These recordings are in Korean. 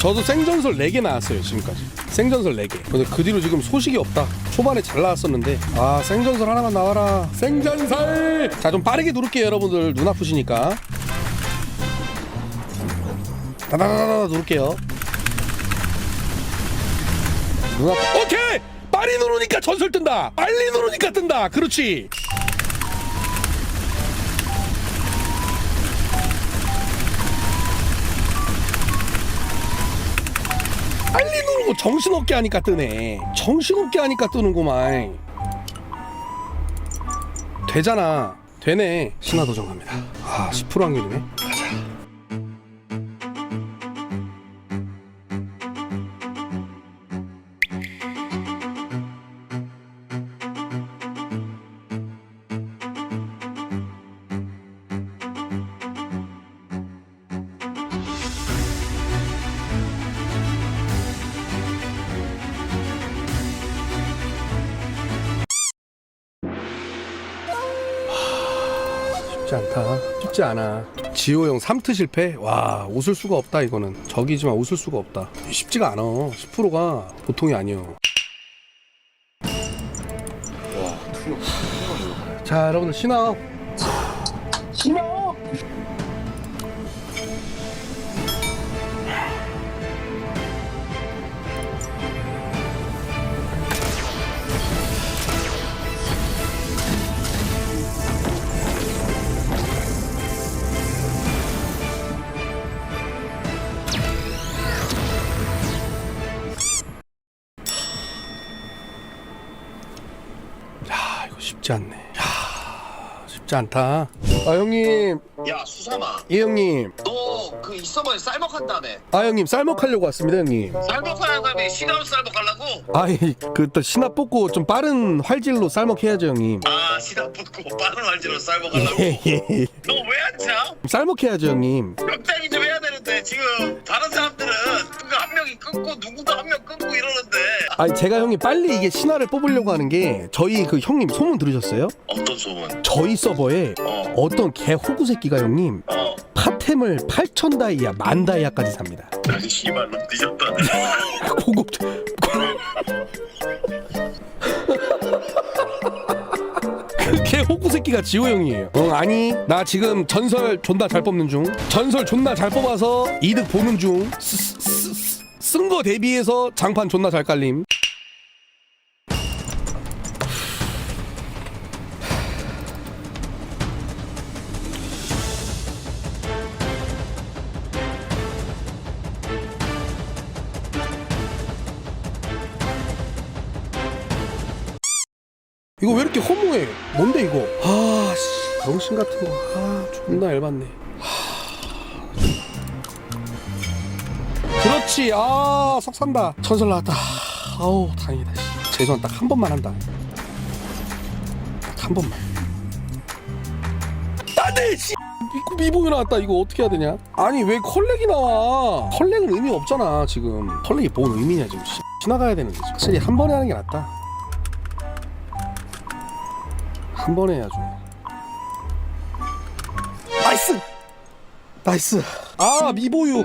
저도 생전설 4개 나왔어요 지금까지. 생전설 4개. 근데 그 뒤로 지금 소식이 없다. 초반에 잘 나왔었는데. 아 생전설 하나만 나와라. 생전설! 자 좀 빠르게 누를게요 여러분들. 눈 아프시니까. 다다다다 누를게요. 눈 아프 오케이! 빨리 누르니까 전설 뜬다. 빨리 누르니까 뜬다. 그렇지 빨리 누르고 정신없게 하니까 뜨네. 정신없게 하니까 뜨는구만. 되잖아. 되네. 신화 도전 갑니다. 아 10% 확률이네 쉽지 않다. 쉽지 않아. 지호 형 3트 실패? 와 웃을 수가 없다 이거는. 적이지만 웃을 수가 없다. 쉽지가 않아. 10%가 보통이 아니요. 자 여러분들 신화 쉽지 않네. 야 쉽지 않다. 아 형님. 야 수삼아. 예 형님. 너그 이서버에 쌀먹한다며. 아 형님 쌀먹하려고 왔습니다 형님. 쌀먹하는 다음에 시나몬 쌀먹하려고? 아이 그 또 신화 뽑고 좀 빠른 활질로 쌀먹해야죠 형님. 아 시나 붙고 빠른 활지로 쌀먹하려고? 예예. 너왜안 차? 쌀먹해야죠 형님. 적당히 좀 해야 되 는데 지금 다른 사람들은 그거 한 명이 끊고 누구도 한 명 끊고 이러는데 아니 제가 형님 빨리 이게 신화를 뽑으려고 하는 게 저희 그 형님 소문 들으셨어요? 어떤 소문? 저희 서버에 어 어떤 개 호구 새끼가 형님 어. 파템을 8천 다이아 만 다이아까지 삽니다 아니 씨발로 뒤졌다 고급 새끼가 지호 형이에요. 어 아니 나 지금 전설 존나 잘 뽑는 중. 전설 존나 잘 뽑아서 이득 보는 중. 쓴거 대비해서 장판 존나 잘 깔림. 이거 왜 이렇게 허무해? 뭔데 이거? 아, 씨, 병신 같은 거. 아, 존나 열받네. 하... 그렇지. 아, 석 산다. 전설 나왔다. 아우, 다행이다. 씨. 죄송, 딱한 번만 한다. 딱 한 번만. 안돼, 씨. 미- 미봉이 나왔다. 이거 어떻게 해야 되냐? 아니 왜 컬렉이 나와? 컬렉은 의미 없잖아 지금. 컬렉이 뭔 의미냐 지금. 씨. 지나가야 되는데. 확실히 한 번에 하는 게 낫다. 한 번에 해야죠. 나이스! 나이스! 아, 미보유!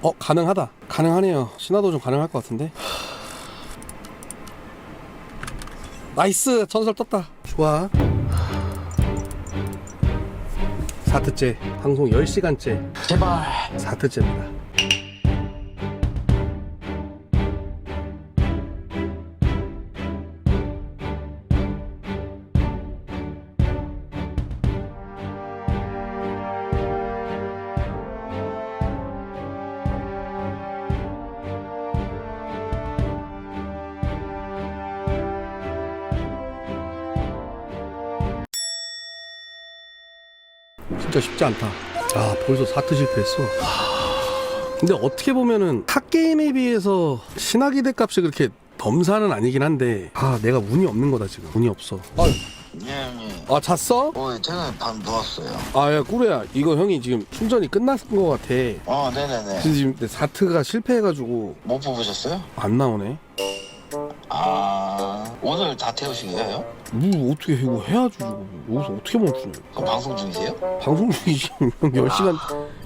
어, 가능하다. 가능하네요. 신화도 좀 가능할 것 같은데. 나이스! 전설 떴다. 좋아. 4트째 방송 10시간째. 제발. 4트째입니다 진짜 쉽지 않다 아 벌써 4트 실패했어 근데 어떻게 보면은 타 게임에 비해서 신화기대 값이 그렇게 넘사는 아니긴 한데 아 내가 운이 없는 거다 지금 운이 없어 아, 예, 형님. 아 잤어? 어, 제가 밤 누웠어요. 아야 꾸레야 이거 형이 지금 충전이 끝난 거 같아 어, 네네네. 근데 지금 4트가 실패해가지고 못 뽑으셨어요? 안 나오네 아, 오늘 다 태우시게요? 뭐 어떻게 이거 해야지 지금 여기서 어떻게 멈추냐 그럼 방송 중이세요? 방송 중이 지금 10시간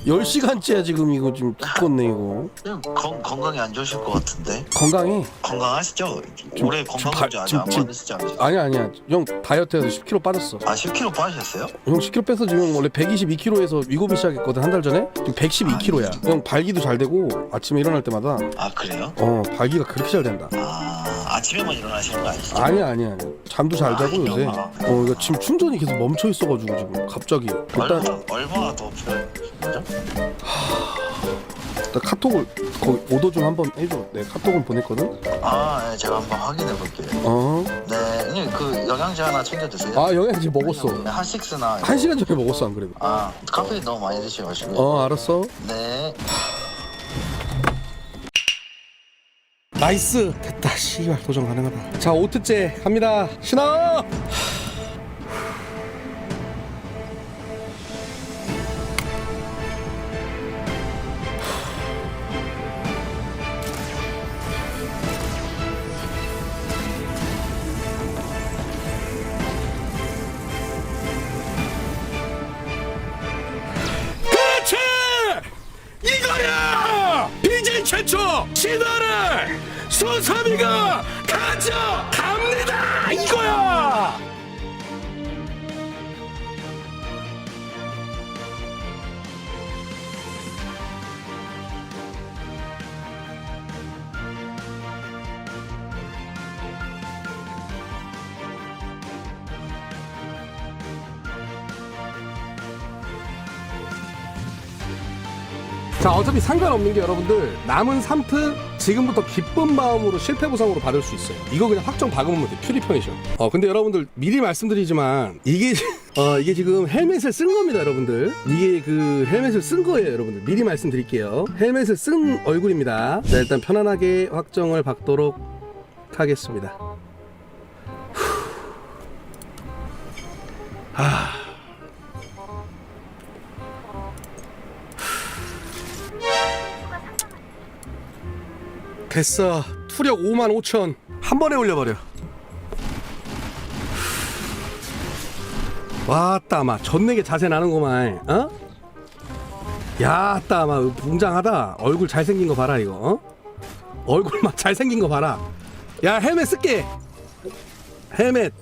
10시간째야 지금 이거 지금 죽겠네 이거. 그냥 건, 건강이 안 좋으실 것 같은데. 건강해 건강하시죠? 올해 건강 바- 검진 아직 지금- 안 지금- 받으시지 않으세요? 아니야 아니야. 형 다이어트해서 10kg 빠졌어. 아 10kg 빠지셨어요? 형 10kg 빼서 지금. 원래 122kg에서 위고비 시작했거든 한 달 전에? 지금 112kg야. 형 발기도 잘 되고 아침에 일어날 때마다 아 그래요? 어 발기가 그렇게 잘 된다. 아 아침에만 일어나시는 거 아니시죠? 아니야 아니야. 아니야. 잠도 잘 자고 아, 요새. 어 이거 지금 충전이 계속 멈춰 있어가지고 지금 갑자기. 일단 얼마, 얼마나 더 필요하신 거죠? 일단 카톡을 거기 오더 좀 한번 해줘. 내가 카톡을 보냈거든? 아 네, 제가 한번 확인해 볼게요. 어아 네 형님 그 영양제 하나 챙겨 드세요. 영양제 먹었어. 네, 한식스나 한 시간 전에 먹었어 안 그래도. 아 카페인 너무 많이 드셔가지고. 어 알았어. 네 나이스. 됐다. 씨발 도전 가능하다. 자 5트째 갑니다. 신호 그렇지 이거야! BJ 최초 신화를 수사비가 가져갑니다! 이거야! 자 어차피 상관없는 게 여러분들 남은 3트 지금부터 기쁜 마음으로 실패 보상으로 받을 수 있어요. 이거 그냥 확정 박으면 돼 퓨리 퍼니셔 어 근데 여러분들 미리 말씀드리지만 이게 어 이게 지금 헬멧을 쓴 겁니다 여러분들. 이게 그 헬멧을 쓴 거예요 여러분들. 미리 말씀드릴게요. 헬멧을 쓴 얼굴입니다. 자 일단 편안하게 확정을 받도록 하겠습니다 됐어. 투력 5만 5천. 한 번에 올려버려. 왔다 마. 전내게 자세 나는구만 어? 야따 마. 웅장하다. 얼굴 잘생긴 거 봐라 이거 어? 얼굴 막 잘생긴 거 봐라. 야 헬멧 쓸게. 헬멧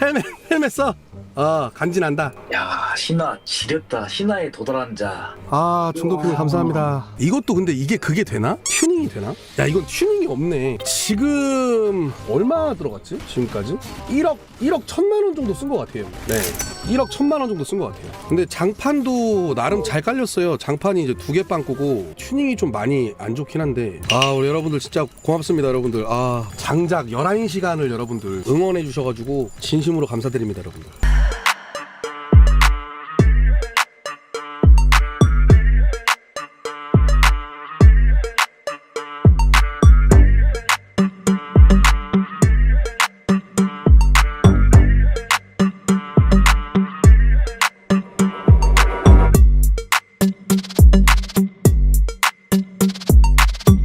헬멧 헬멧 써 어 간지난다. 야 신화 지렸다. 신화에 도달한 자. 아 중독님 감사합니다. 이것도 근데 이게 그게 되나? 튜닝이 되나? 야 이건 튜닝이 없네. 지금 얼마 들어갔지? 지금까지? 1억 1억 천만 원 정도 쓴 것 같아요. 네. 1억 천만 원 정도 쓴 것 같아요. 근데 장판도 나름 잘 깔렸어요. 장판이 이제 두 개 빵꾸고 튜닝이 좀 많이 안 좋긴 한데. 아 우리 여러분들 진짜 고맙습니다 여러분들. 아 장작 11시간을 여러분들 응원해 주셔가지고 진심으로 감사드립니다 여러분들